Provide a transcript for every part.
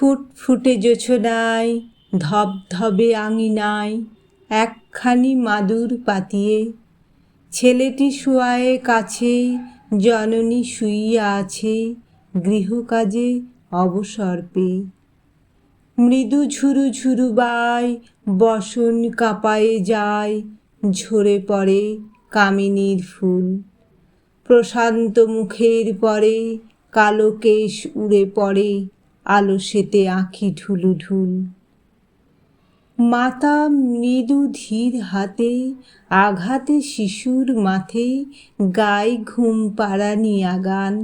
ফুটফুটে জোছনায় ধবধবে আঙিনায়, একখানি মাদুর পাতিয়ে। ছেলেটি শোয়ায়ে কাছে জননী শুইয়া আছে গৃহকাজে অবসর পেয়ে। মৃদু ঝুরু ঝুরু বাই বসন কাঁপায়ে যায়, ঝরে পড়ে কামিনীর ফুল। প্রশান্ত মুখের পরে কালো কেশ উড়ে পড়ে। আলসেতে আঁখি ঢুলু ঢুল মাতা মৃদু ধীর হাতে, আঘাতে শিশুর মাথে গায়ে ঘুম পাড়ানিয়া গান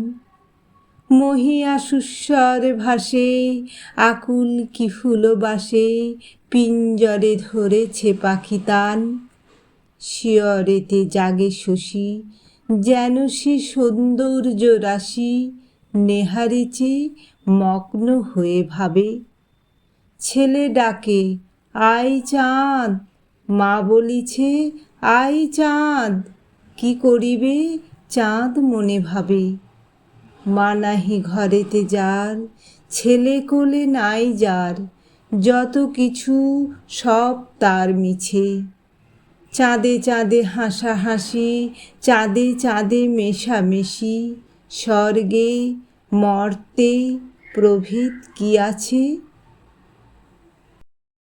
মহিয়া সুস্বর ভাসে, আকুল কি ফুলবাসে পিঞ্জরে ধরেছে পাখি তান। শিয়রেতে জাগে শশী, যেন সে সৌন্দর্য রাশি নেহারেছে মগ্ন হয়ে ভাবে, ছেলে ডাকে আয় চাঁদ, মা বলিছে আয় চাঁদ, কি করিবে? চাঁদ মনে ভাবে, মা নাহি ঘরেতে যার, ছেলে কোলে নাই যার, যত কিছু সব তার মিছে। চাঁদে চাঁদে হাসাহাসি, চাঁদে চাঁদে মেশামেশি স্বর্গে মর্তে প্রভেদ কি আছে?